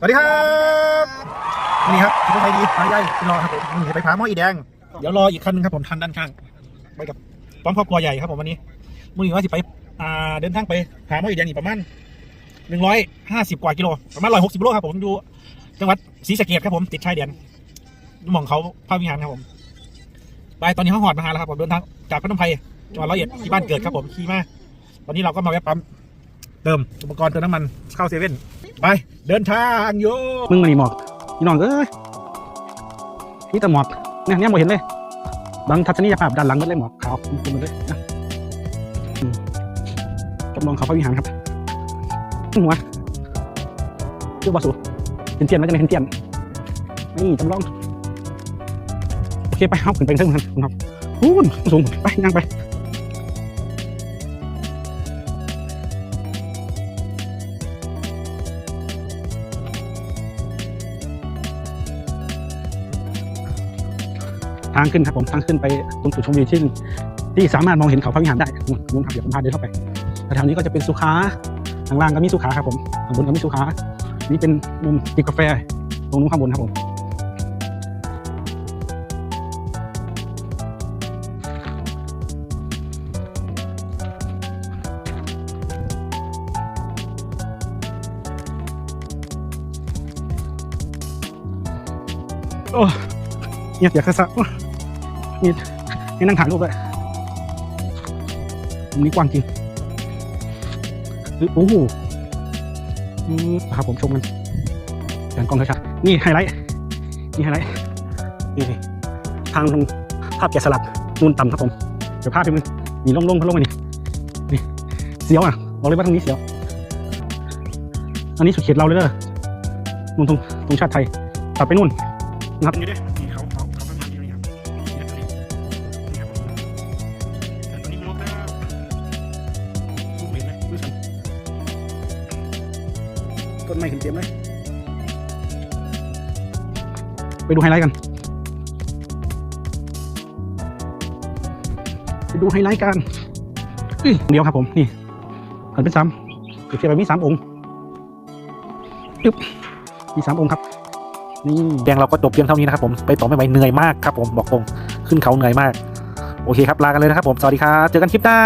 สวัสดีครับวันนี้ครับคุณไทยดีพาใหญ่รอครับผมนนี้จะไปพาหม้ออีแดง เดี๋ยวรออีกคันหนึงครับผมทันด้านข้างไปกับพร้อมครอบครัวใหญ่ครับผมวันนี้มื่อนี้ว่าสิไปอ่าเดินทางไปหาหม้ออีแดงอีกประมาณหนึ่งร้อยห้าสิบกว่ากิโลประมาณร้อยหกสิบโลครับผมอยู่จังหวัดศรีสะเกษครับผมติดชายแดนหม่องเขาพระวิหารครับผมไปตอนนี้เขาหอดมาหาแล้วครับผมเดินทางจากพนมไพรจังหวัดร้อยเอ็ดที่บ้านเกิดครับผมขี่มาตอนนี้เราก็มาแวะปั๊ม ติมอุปกรณ์เติมน้ำมันเข้าเซเว่นไป เดินทางโยมึงมานี่หมอกพี่น้องเอ้ยนี่แต่หมอกเนี่ยเนี่ยบ่เห็นเลยบางทัศนียภาพด้านหลังมันเลยหมอกขาวคุณมาเลยนะอืมจำลองเขาพระวิหารครับหัวชื่อว่าสูเห็นเทียนแล้วกันเห็นเทียนนี่จำลองโอเคไปเอาขึ้นไปเท่งกันครับอู้นสูงไปย่างไปางขึ้นครับผมทางขึ้นไปตรงจุดชมวิวที่ที่สามารถมองเห็นเขาพระวิหารได้นู่นนู่นครับเดี๋ยวผมพาเดินเข้าไปแถวๆนี้ก็จะเป็นสุขาข้างล่างก็มีสุขาครับผมข้างบนก็มีสุขานี่เป็นมุมจิบกาแฟตรงนู้นข้างบนครับผมโอ้เงียบอยากกระซับ นี่ให้นั่งถ่ายรูปเลยตรงนี้กว้างจริงโอ้โหอืมครับผมชมกันการกล้องชัดๆนี่ไฮไลท์นี่ไฮไลท์นี่นี่ทางภาพแกะสลักนูนต่ำครับผมเดี๋ยวภาพที่มันมีล่งๆเขาลงมานี่นี่เสียวอะบอกเลยว่าตรงนี้เสียว อันนี้สุดเขตเราเลยเด้อนู่นตรงตรงชาติไทยตัดไปนู่นนะครับ ต้นไม้ขึ้นเต็มเลย ไปดูไฮไลท์กัน ไปดูไฮไลท์กันเดียวครับผม นี่หันเป็นสามเปรียบเทียบแบบมีสามองค์อึ๊บมีสามองค์ครับ นี่แดงเราก็จบเพียงเท่านี้นะครับผม ไปต่อไม่ไหวเหนื่อยมากครับผม บอกตรง ขึ้นเขาเหนื่อยมาก โอเคครับ ลากันเลยนะครับผม สวัสดีครับ เจอกันคลิปหน้า